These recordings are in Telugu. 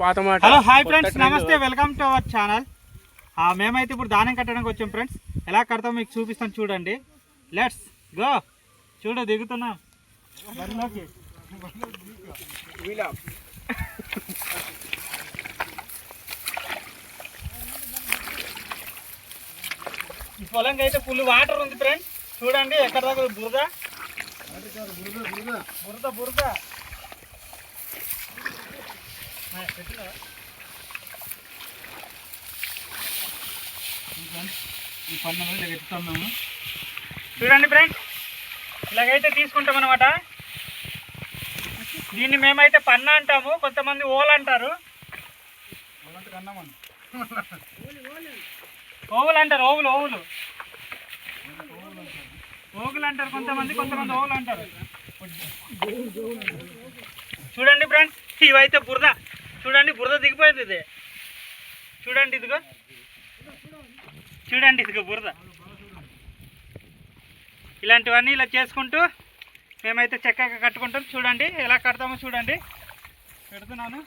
పాత మాట. Hello hi friends. నమస్తే వెల్కమ్ టు అవర్ ఛానల్. మేమైతే ఇప్పుడు దానం కట్టడానికి వచ్చాం ఫ్రెండ్స్. ఎలా కడతాం మీకు చూపిస్తాను చూడండి. లెట్స్ గో చూడు దిగుతున్నాం. ఈ పొలంకి అయితే ఫుల్ వాటర్ ఉంది ఫ్రెండ్స్. చూడండి ఎక్కడ దాకా? బురద. బురద బురద. పెట్టినావా? ఈ పన్ను ఇలా పెట్టుతాం మేము చూడండి ఫ్రెండ్స్ ఇలాగైతే తీసుకుంటాం అనమాట దీన్ని మేమైతే పన్న అంటాము కొంతమంది ఓల్ అంటారు. ఓవులు అంటారు ఓవులు ఓవులు. ఓగులు అంటారు కొంతమంది కొంతమంది ఓవులు అంటారు. చూడండి ఫ్రెండ్స్ ఇవైతే బురద. చూడండి బురద దిగిపోయింది ఇది. చూడండి ఇదిగో. చూడండి ఇదిగో బురద. ఇలాంటివన్నీ ఇలా చేసుకుంటూ మేమైతే చక్కగా కట్టుకుంటాం. చూడండి ఎలా కడతామో చూడండి. పెడుతున్నాను.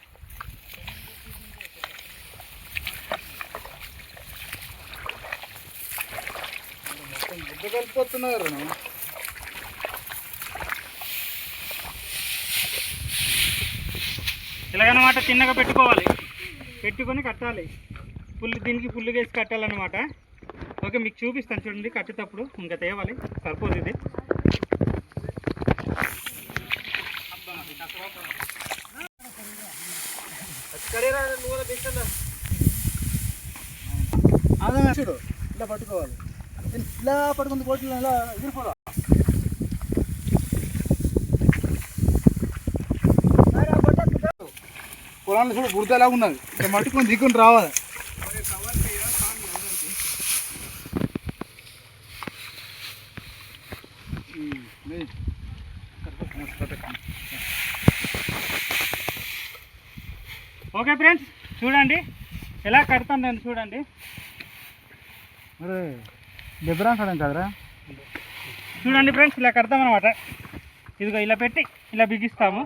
కలిపోతున్నారు ఇలాగనమాట చిన్నగా పెట్టుకోవాలి. పెట్టుకొని కట్టాలి. పుల్లు దీనికి పుల్లు వేసి కట్టాలన్నమాట. ఓకే మీకు చూపిస్తాను చూడండి కట్టేటప్పుడు ఇంకా తేవాలి. సరిపోదు ఇది. అదే చూడు ఇలా పట్టుకోవాలి. ఇలా పట్టుకుంది కోట్లు ఇలా ఎగిరిపోదా పొలాన్ని చూడు బురద ఎలా ఉన్నది ఇక్కడ మట్టుకొని దిక్కుని రావాలి. ఓకే ఫ్రెండ్స్ చూడండి. ఎలా కడతాను నేను చూడండి. దెబ్బరా కడం కదరా? చూడండి ఫ్రెండ్స్ ఇలా కడతామన్నమాట. ఇదిగో ఇలా పెట్టి ఇలా బిగిస్తాము.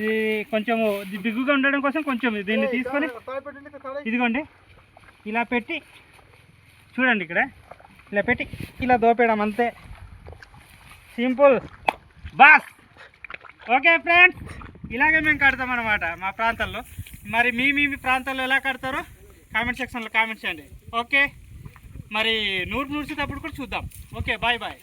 ఇది కొంచెము బిగ్గుగా ఉండడం కోసం కొంచెం దీన్ని తీసుకొని ఇదిగోండి. ఇలా పెట్టి చూడండి ఇక్కడ. ఇలా పెట్టి ఇలా దోపేయడం అంతే. సింపుల్. బాస్. Okay friends. ఇలాగే మేము కడతాం అనమాట మా ప్రాంతాల్లో. మరి మీ మీ మీ ప్రాంతాల్లో ఎలా కడతారో కామెంట్ సెక్షన్లో కామెంట్ చేయండి. ఓకే. మరి నూరు నూర్చేటప్పుడు కూడా చూద్దాం. Okay bye bye.